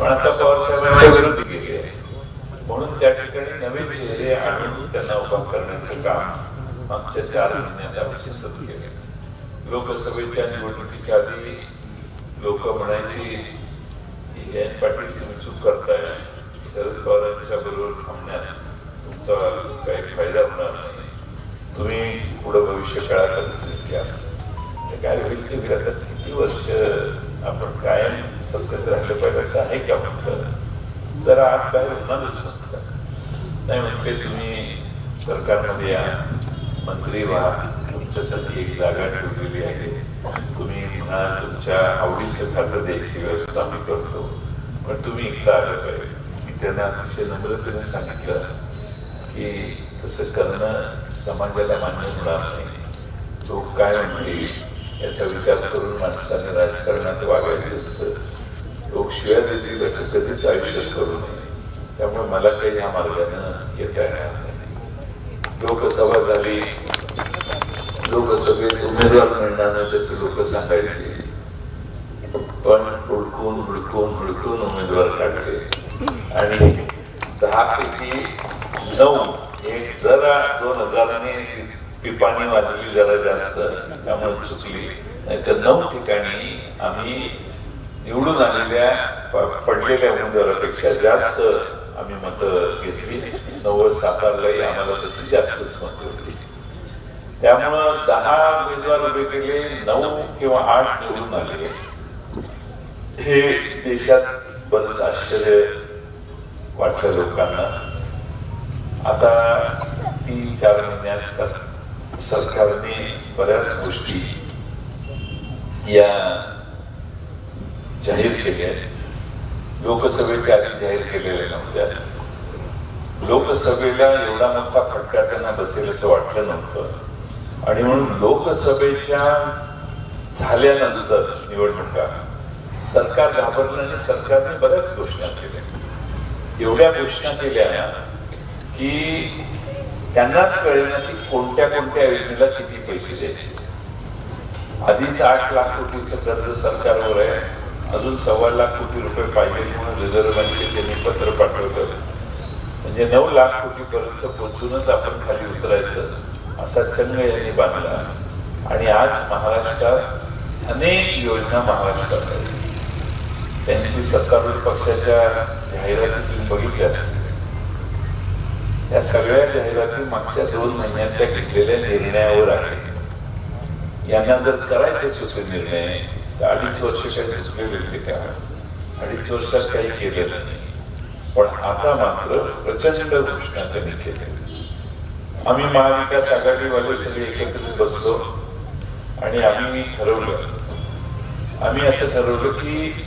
पण आता पवार साहेबांच्या विरोधी केली आहे म्हणून त्या ठिकाणी नवीन चेहरे आणून त्यांना उभा करण्याचं काम आमच्या चार महिन्यात आम्ही सतत केले लोकसभेच्या निवडणुकीच्या आधी लोक म्हणायची जयंत पाटील तुम्ही चूक करताय. शरद पवारांच्या बरोबर थांबण्यात तुमचा काही फायदा होणार नाही. तुम्ही पुढं भविष्य काळात असेल घ्या. काय होईल ते आता किती वर्ष आपण कायम सत्तेत राहिलं पाहिजे. कसं आहे का म्हटलं जरा आत बाहेर होणारच म्हटलं नाही म्हटले तुम्ही सरकारमध्ये या. मंत्री व्हा. तुमच्यासाठी एक जागा ठेवलेली आहे. तुम्ही म्हणा तुमच्या आवडीचं खातं द्यायची व्यवस्था आम्ही करतो. पण तुम्ही एकदा आलं पाहिजे. मी त्यांना अतिशय नम्रतेने सांगितलं की तसं करणं समाजाला मान्य होणार नाही. लोक काय म्हणतील याचा विचार करून माणसाने राजकारणात वागायचं असतं. शिव्या देतील असं कधीच आयुष्यात करू नये. त्यामुळे मला काही या मार्गानं येता येणार नाही. लोकसभा झाली. लोकसभेत उमेदवार मिळणार नाही तसे लोक सांगायचे. पण हुडकून हुडकून हुडकून उमेदवार काढले आणि दहा पैकी नऊ एक जरा दोन हजाराने पिपाणी वाजली जरा जास्त. त्यामुळे चुकली. नाहीतर नऊ ठिकाणी आम्ही निवडून आलेल्या पडलेल्या उमेदवारापेक्षा जास्त आम्ही मतं घेतली. नव्वद साकारलाही आम्हाला तशी जास्तच मतं होती. त्यामुळं दहा उमेदवार उभे केले नऊ किंवा आठ निवडून आले. हे देशात बरंच आश्चर्य वाटलं लोकांना. आता तीन चार महिन्यात सरकारने बऱ्याच गोष्टी या जाहीर केल्या आहे. लोकसभेच्या आधी जाहीर केलेल्या नव्हत्या लोकसभेला एवढा मोठा फटका त्यांना बसेल असं वाटलं नव्हतं. आणि म्हणून लोकसभेच्या झाल्यानंतर निवडणुका सरकार घाबरलं आणि सरकारने बऱ्याच घोषणा केल्या. एवढ्या घोषणा केल्या की त्यांनाच कळेल ना की कोणत्या कोणत्या योजनेला किती पैसे द्यायचे. आधीच आठ लाख कोटीचं कर्ज सरकारवर आहे. अजून सव्वा लाख कोटी रुपये पाहिजे म्हणून रिझर्व्ह बँकेत त्यांनी पत्र पाठवलं. म्हणजे नऊ लाख कोटीपर्यंत पोहोचूनच आपण खाली उतरायचं असा चंग यांनी बांधला. आणि आज महाराष्ट्रात अनेक योजना महाराष्ट्रात आहेत. त्यांची सत्तारूढ पक्षाच्या जाहिराती तुम्ही बघितल्या असते या सगळ्या जाहिराती मागच्या दोन महिन्यातल्या घेतलेल्या निर्णयावर आहेत. यांना जर करायचेच होते निर्णय अडीच वर्ष काही सुचलेले ते का अडीच वर्षात काही केलेलं नाही. पण आता मात्र प्रचंड घोषणा त्यांनी केल्या. आम्ही महाविकास आघाडीवाले सगळे एकत्रित बसलो आणि आम्ही ठरवलं. आम्ही असं ठरवलं की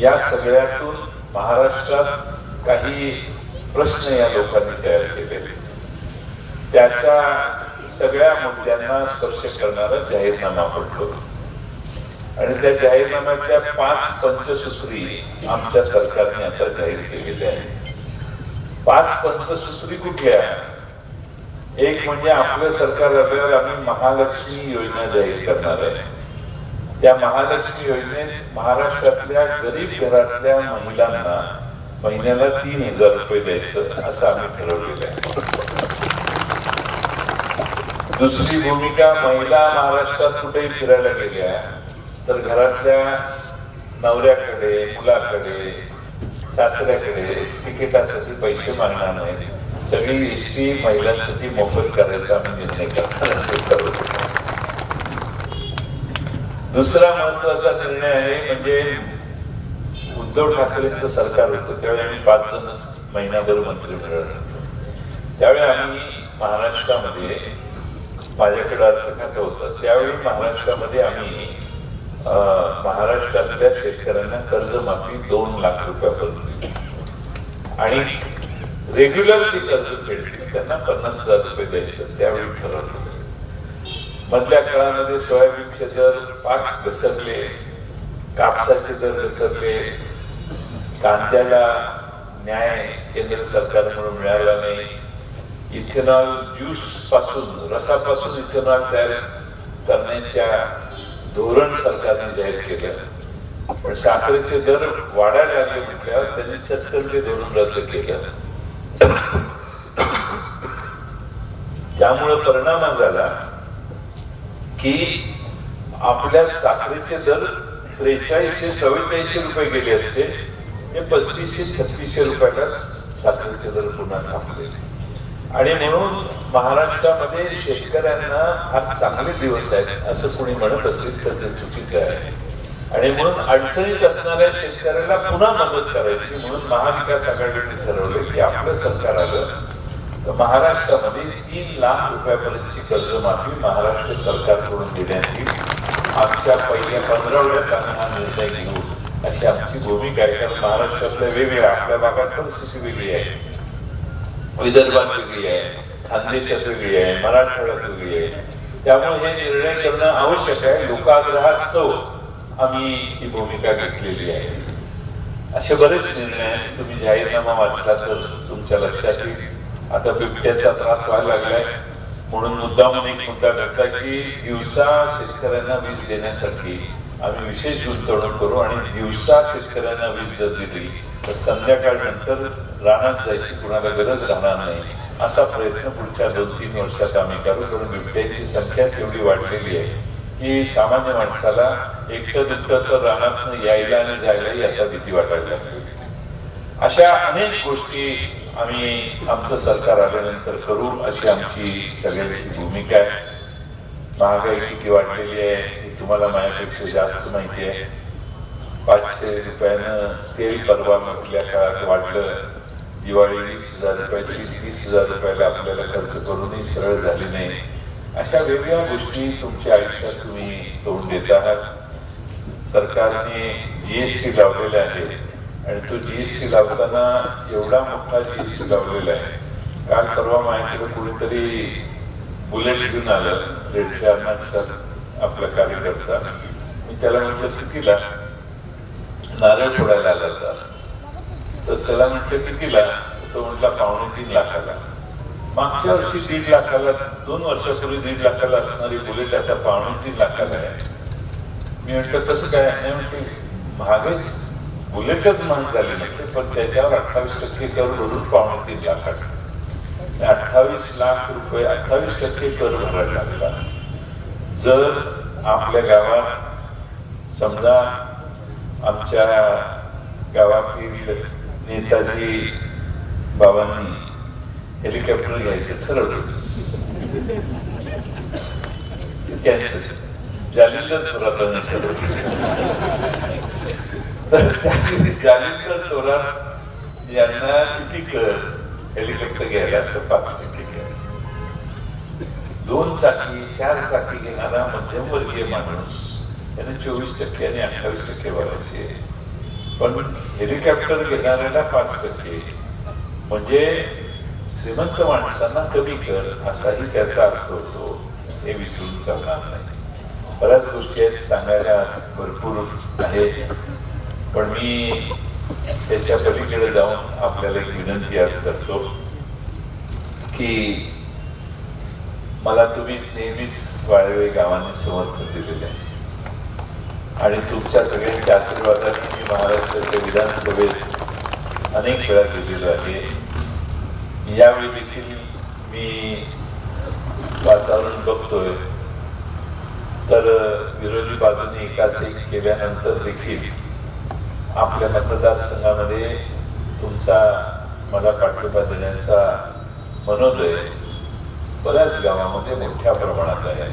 या सगळ्यातून महाराष्ट्रात काही प्रश्न या लोकांनी तयार केलेले. त्याच्या सगळ्या मुद्द्यांना स्पर्श करणारा जाहीरनामा पडतो. आणि त्या जाहीरनाम्याच्या पाच पंचसूत्री आमच्या सरकारने आता जाहीर केलेल्या आहेत. पाच पंचसूत्री कुठल्या? एक म्हणजे आपलं सरकार आल्यावर आम्ही महालक्ष्मी योजना जाहीर करणार आहे. त्या महालक्ष्मी योजनेत महाराष्ट्रातल्या गरीब घरातल्या महिलांना महिन्याला तीन हजार रुपये द्यायचं असं आम्ही ठरवलेलं आहे. दुसरी भूमिका महिला महाराष्ट्रात कुठेही फिरायला गेल्या तर घरातल्या नवऱ्याकडे मुलाकडे सासऱ्याकडे तिकिटासाठी पैसे मागणार नाही. सगळी एसटी महिलांसाठी मोफत करायचा आम्ही निर्णय करणार दुसरा महत्त्वाचा निर्णय आहे म्हणजे उद्धव ठाकरेंचं सरकार होतं. त्यावेळी आम्ही पाच जणच महिनाभर मंत्रिमंडळ त्यावेळी आम्ही महाराष्ट्रामध्ये माझ्याकडे अर्थ खातं होतं. त्यावेळी महाराष्ट्रामध्ये आम्ही महाराष्ट्रातल्या शेतकऱ्यांना कर्जमाफी दोन लाख रुपयापर्यंत दिली. आणि रेग्युलर जी कर्ज फेडतील त्यांना पन्नास हजार रुपये द्यायचं. त्यावेळी ठरवलं. मधल्या काळामध्ये सोयाबीनचे दर पाक घसरले. कापसाचे दर घसरले. कांद्याला न्याय केंद्र सरकारकडून मिळाला नाही. इथेनॉल ज्यूसपासून रसापासून इथेनॉल तयार करण्याच्या धोरण सरकारने जाहीर केलं. पण साखरेचे दर वाढायला लागले म्हटल्यावर त्यांनी चटकन ते धोरण रद्द केलं. त्यामुळे परिणाम झाला की आपल्या साखरेचे दर त्रेचाळीसशे चव्वेचाळीसशे रुपये गेले असते. हे पस्तीसशे छत्तीसशे रुपयालाच साखरेचे दर पुन्हा थांबले. आणि म्हणून महाराष्ट्रामध्ये शेतकऱ्यांना फार चांगले दिवस आहेत असं कोणी म्हणत असेल तर ते चुकीचं आहे. आणि म्हणून अडचणीत असणाऱ्या शेतकऱ्याला पुन्हा मदत करायची म्हणून महाविकास आघाडीने ठरवले की आपलं सरकार आलं तर महाराष्ट्रामध्ये तीन लाख रुपयापर्यंतची कर्जमाफी महाराष्ट्र सरकारकडून देण्यात येईल आमच्या पहिल्या पंधरावड्यात आम्ही हा निर्णय घेऊ अशी आमची भूमिका आहे. कारण महाराष्ट्रातल्या वेगवेगळ्या आपल्या भागात परिस्थिती वेगळी आहे. विदर्भात वेगळी आहे. खानदेशात वेगळी आहे मराठवाड्यात वेगळी आहे. त्यामुळे हे निर्णय करणं आवश्यक आहे. लोकाग्रहास्तव आम्ही ही भूमिका घेतलेली आहे. असे बरेच निर्णय तुम्ही जाहीरनामा वाचला तर तुमच्या लक्षात येईल. आता बिबट्याचा त्रास व्हायला लागलाय. म्हणून मुद्दामून एक मुद्दा करता की दिवसा शेतकऱ्यांना वीज देण्यासाठी आम्ही विशेष गुंतवणूक करू आणि दिवसा शेतकऱ्यांना वीज जर दिली तर संध्याकाळ नंतर रानात जायची कुणाला गरज राहणार नाही. असा प्रयत्न पुढच्या दोन तीन वर्षात आम्ही करू कारण बिबट्यांची संख्याच एवढी वाढलेली आहे. की सामान्य माणसाला एकटं दुकटं तर रानात यायला आणि जायलाही आता भीती वाटायला लागली. अशा अनेक गोष्टी आम्ही आमचं सरकार आल्यानंतर करू अशी आमची सगळ्यांची भूमिका आहे. महागाई किती वाढलेली आहे ही तुम्हाला माझ्यापेक्षा जास्त माहिती आहे. पाचशे रुपयानं तेल परवा म्हटल्या काळात वाढलं. दिवाळी वीस हजार रुपयाची तीस हजार रुपयाला आपल्याला खर्च करूनही सरळ झाली नाही. अशा वेगवेगळ्या गोष्टी तुमच्या आयुष्यात तुम्ही तोंड देत आहात. सरकारने जीएसटी लावलेला आहे आणि तो जीएसटी लावताना एवढा मोठा जीएसटी लावलेला आहे. काल परवा माझ्याकडे कुणीतरी बुलेट घेऊन आलं रेड्डी सर आपला कार्यकर्ता. मी त्याला म्हटलं कितीला नारळ फोडायला आला होता. तर त्याला म्हटलं कितीला तो म्हटला पावणे तीन लाखाला. मागच्या वर्षी दीड लाखाला दोन वर्षापूर्वी दीड लाखाला असणारी बुलेट आता पावणे तीन लाखाला आहे. मी म्हटलं कसं काय नाही म्हणते महागच. बुलेटच महाग झाली नाही. पण त्याच्यावर अठ्ठावीस टक्के कर भरून पावणे तीन लाखात अठ्ठावीस लाख रुपये अठ्ठावीस टक्के कर भरायला लागला. जर आपल्या गावात समजा आमच्या गावातील नेताजी बाबांनी हेलिकॉप्टर घ्यायचं ठरवलं. कॅन्सल जालिंदर थोरातांनी ठरवलं. जालिंदर थोरात यांना किती कर हेलिकॉप्टर घ्यायला तर पाच टक्के दोन चाकी चार चाकी घेणारा मध्यमवर्गीय माणूस त्याने चोवीस टक्के आणि अठ्ठावीस टक्के भरायचे पण हेलिकॉप्टर घेणाऱ्याला पाच टक्के. म्हणजे श्रीमंत माणसांना कमी कर असाही त्याचा अर्थ होतो. हे विसरून चालणार नाही. बऱ्याच गोष्टी आहेत सांगायला भरपूर आहेत. पण मी त्याच्या पलीकडे जाऊन आपल्याला एक विनंती आज करतो की मला तुम्हीच नेहमीच वाळवे गावाने समर्थन दिलेले आहे. आणि तुमच्या सगळ्यांच्या आशीर्वादाने मी महाराष्ट्राच्या विधानसभेत अनेक वेळा गेलेलो आहे. यावेळी देखील मी वातावरण बघतोय. तर विरोधी बाजूने एकास एक केल्यानंतर देखील आपल्या मतदारसंघामध्ये तुमचा मला पाठिंबा देण्याचा मनोदय बऱ्याच गावामध्ये मोठ्या प्रमाणात आहे.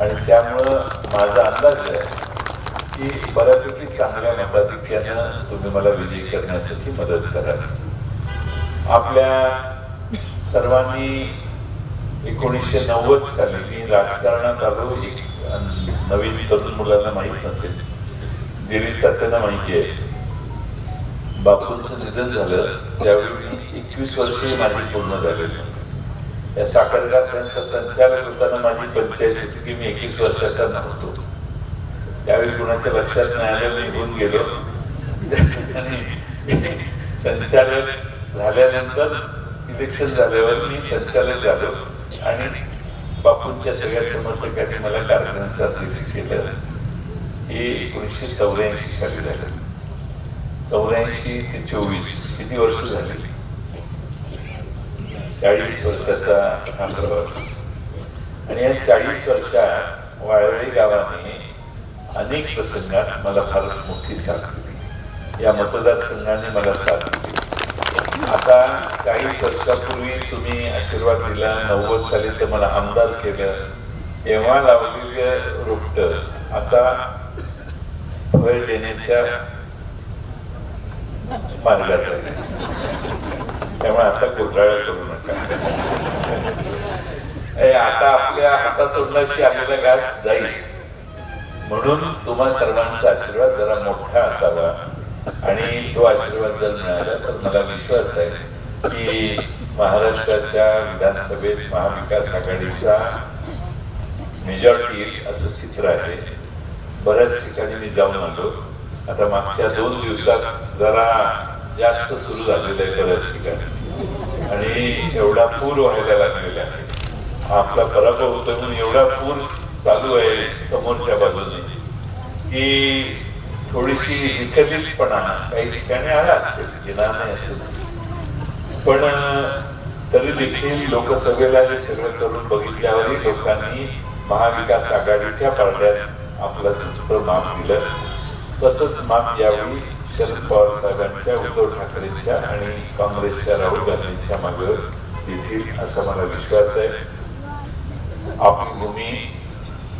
आणि त्यामुळं माझा अंदाज आहे की बऱ्यापैकी चांगल्या मताधिक्यानं तुम्ही मला विजयी करण्यासाठी मदत करा. आपल्या सर्वांनी एकोणीसशे नव्वद साली मी राजकारणात आलो. एक नवीन तरुण मुलांना माहीत नसेल. गिरीश तात्यांना माहिती आहे. बापूंचं निधन झालं. त्यावेळी मी एकवीस वर्षे माझी पूर्ण झालेली या साखर कारखान्याचा संचालक होताना माझी पंचायत होती. की मी एकवीस वर्षाचा नव्हतो. त्यावेळी कुणाच्या लक्षात नाही आलं मी निघून गेलो. आणि संचालक झाल्यानंतर इलेक्शन झाल्यावर मी संचालक झालो. आणि बापूंच्या सगळ्या समर्थकांनी मला कारखान्याचं अध्यक्ष केलं. हे एकोणीसशे चौऱ्याऐंशी साली झालं. चौऱ्याऐंशी ते चोवीस किती वर्ष झालेली चाळीस वर्षाचा हा प्रवास. आणि या चाळीस वर्षात वाळवळी गावाने अनेक प्रसंगात मला फार मोठी साथ दिली. या मतदारसंघाने मला साथ दिली. आता चाळीस वर्षापूर्वी तुम्ही आशीर्वाद दिला नव्वद साली तर मला आमदार केलं तेव्हा लावलेलं रोपट आता फळ देण्याच्या मार्गात त्यामुळे आता घोटाळा करू नका. ए, आता आपल्या हातातोंडाशी अशी आलेला घास जाईल. म्हणून तुम्हा सर्वांचा आशीर्वाद जरा मोठा असावा. आणि तो आशीर्वाद जर मिळाला तर मला विश्वास आहे की महाराष्ट्राच्या विधानसभेत महाविकास आघाडीचा मेजॉरिटी येईल असं चित्र आहे. बऱ्याच ठिकाणी मी जाऊन आलो. आता मागच्या दोन दिवसात जरा जास्त सुरू झालेलं आहे बऱ्याच ठिकाणी. आणि एवढा पूर व्हायला लागलेला आहे. आपला पराभव होतो म्हणून एवढा पूर चालू आहे समोरच्या बाजूने. की थोडीशी विचलितपणा काही ठिकाणी आला असेल येणार नाही असेल. पण तरी देखील लोकसभेला हे सगळं करून बघितल्यावरही लोकांनी महाविकास आघाडीच्या पारड्यात आपलं तुझं माप दिलं. तसंच माप यावेळी शरद पवार साहेबांच्या उद्धव ठाकरेंच्या आणि काँग्रेसच्या राहुल गांधींच्या मागे देतील असा मला विश्वास आहे. आपली भूमी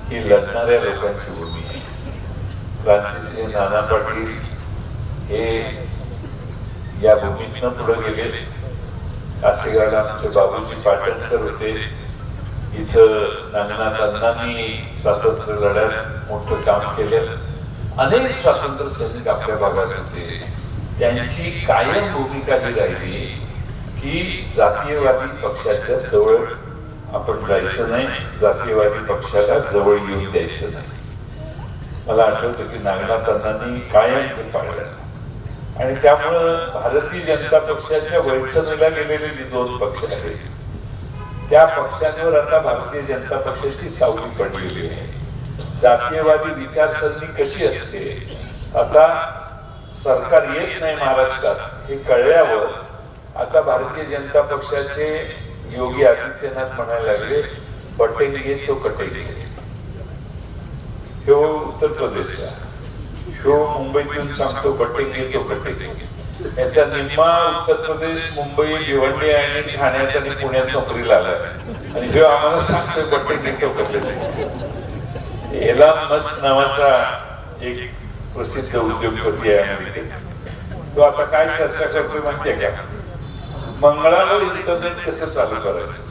ही लढणाऱ्या लोकांची भूमी आहे. क्रांतिसिंह नाना पाटील हे या भूमीतनं पुढे गेले. कासेगावला आमचे बाबूजी पाटणकर होते. इथं नागनाथ स्वातंत्र्य लढ्यात मोठं काम केलं. अनेक स्वातंत्र्य सैनिक आपल्या भागात होते. त्यांची कायम भूमिका ही राहिली की जातीयवादी पक्षाच्या जवळ आपण जायचं नाही जातीयवादी पक्षाला जवळ येऊन द्यायचं नाही. मला आठवतं की नागनाथांनी कायम ते पाळलं. आणि त्यामुळं भारतीय जनता पक्षाच्या वैचनीला गेलेले जे दोन पक्ष आहेत. त्या पक्षांवर आता भारतीय जनता पक्षाची सावली पडलेली आहे. जातीयवादी विचारसरणी कशी असते? आता सरकार येत नाही महाराष्ट्रात हे कळल्यावर आता भारतीय जनता पक्षाचे योगी आदित्यनाथ म्हणायला लागले बटेंगे तो कटेल हे उत्तर प्रदेशचा ह्यो मुंबईतून सांगतो बटेंगे तो कटेंगे याचा निम्मा उत्तर प्रदेश मुंबई भिवंडी आणि ठाण्यात आणि पुण्यात नोकरीला आला आणि ह्यो आम्हाला सांगतोय बटेंगे तो कटेंगे एला मस्क नावाचा एक प्रसिद्ध उद्योगपती आहे अमेरिकेत तो आता काय चर्चा करतोय माहितीये का? मंगळावर इंटरनेट कसं चालू करायचं?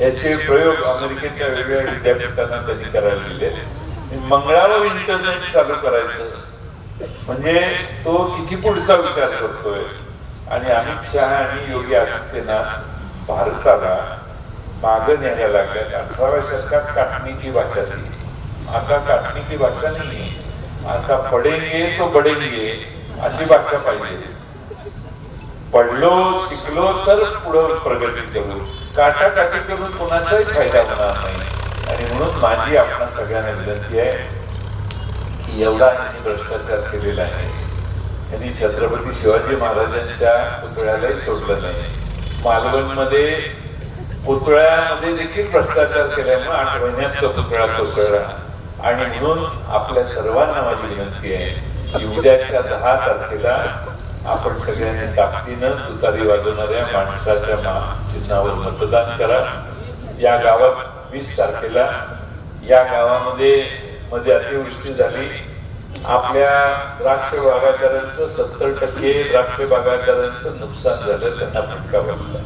याचे प्रयोग अमेरिकेच्या वेगवेगळ्या विद्यापीठांना त्यांनी करायला दिले मंगळावर इंटरनेट चालू करायचं. म्हणजे तो किती पुढचा विचार करतोय? आणि अमित शहा आणि योगी आदित्यनाथ भारताला माग न्यायला लागल्यात. अठराव्या शतकात काटणीची भाषा ती. आता काटणीची भाषा नाही आता पडेंगे तो बडेंगे अशी भाषा पाहिजे. पडलो शिकलो तर पुढं प्रगती करू. काटाकाटी करून कोणाचाही फायदा होणार नाही. आणि म्हणून माझी आपणा सगळ्यांना विनंती आहे की एवढा यांनी भ्रष्टाचार केलेला आहे. यांनी छत्रपती शिवाजी महाराजांच्या पुतळ्यालाही सोडलं नाही. मालवणमध्ये पुतळ्यामध्ये देखील भ्रष्टाचार केल्यामुळे आठ महिन्यात तो पुतळा कोसळला. आणि म्हणून आपल्या सर्वांना माझी विनंती आहे की उद्याच्या दहा तारखेला आपण सगळ्यांनी ताकदीनं तुतारी वाजवणाऱ्या माणसाच्या चिन्हावर मतदान करा. या गावात वीस तारखेला या गावामध्ये मध्ये अतिवृष्टी झाली. आपल्या द्राक्ष बागायतदारांचं सत्तर टक्के द्राक्ष बागायतदारांचं नुकसान झालं त्यांना फटका बसला.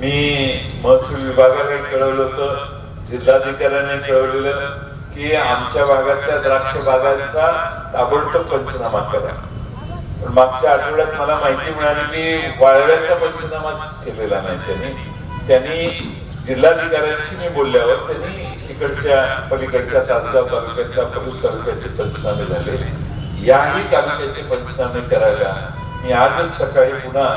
मी महसूल विभागाला कळवलं होतं जिल्हाधिकाऱ्यांनी कळवलेलं की आमच्या भागातल्या द्राक्ष बागांचा ताबडतोब पंचनामा करा. पण मागच्या आठवड्यात मला माहिती मिळाली की वाळव्याचा पंचनामाच केलेला नाही त्यांनी. त्यांनी जिल्हाधिकाऱ्यांशी मी बोलल्यावर त्यांनी तिकडच्या पलीकडच्या तासगाव तालुक्याच्या पलूस तालुक्याचे पंचनामे झाले. याही तालुक्याचे पंचनामे करायला मी आजच सकाळी पुन्हा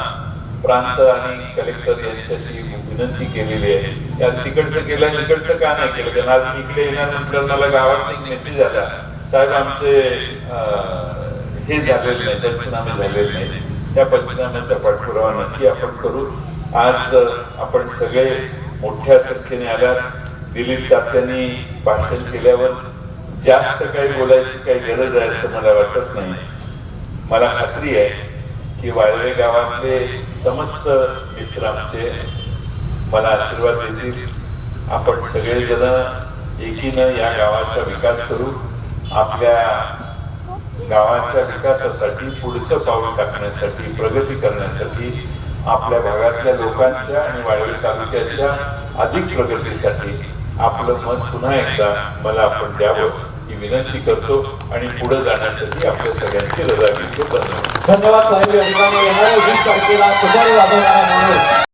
प्रांत आणि कलेक्टर यांच्याशी विनंती केलेली आहे. या तिकडचं केलं तिकडचं का नाही केलं? कारण आज मी इकडे येणार म्हटलं मला गावात एक मेसेज आला. साहेब आमचे अं, हे झालेले नाही पंचनामे झालेले नाही. त्या पंचनाम्याचा पाठपुरावा नक्की आपण करू. आज आपण सगळे मोठ्या संख्येने आल्यात. दिलीप तात्यांनी भाषण केल्यावर जास्त काही बोलायची काही गरज आहे असं मला वाटत नाही. मला खात्री आहे की वाळवे गावातले समस्त मित्र आमचे मला आशीर्वाद देतील. आपण सगळेजण एकीनं या गावाचा विकास करू. आपल्या गावाच्या विकासासाठी पुढचं पाऊल टाकण्यासाठी प्रगती करण्यासाठी आपल्या भागातल्या लोकांच्या आणि वाळवी तालुक्याच्या अधिक प्रगतीसाठी आपलं मत पुन्हा एकदा मला आपण द्यावं ही विनंती करतो आणि पुढे जाण्यासाठी आपल्या सगळ्यांची रजा घेतो धन्यवाद धन्यवाद साहेब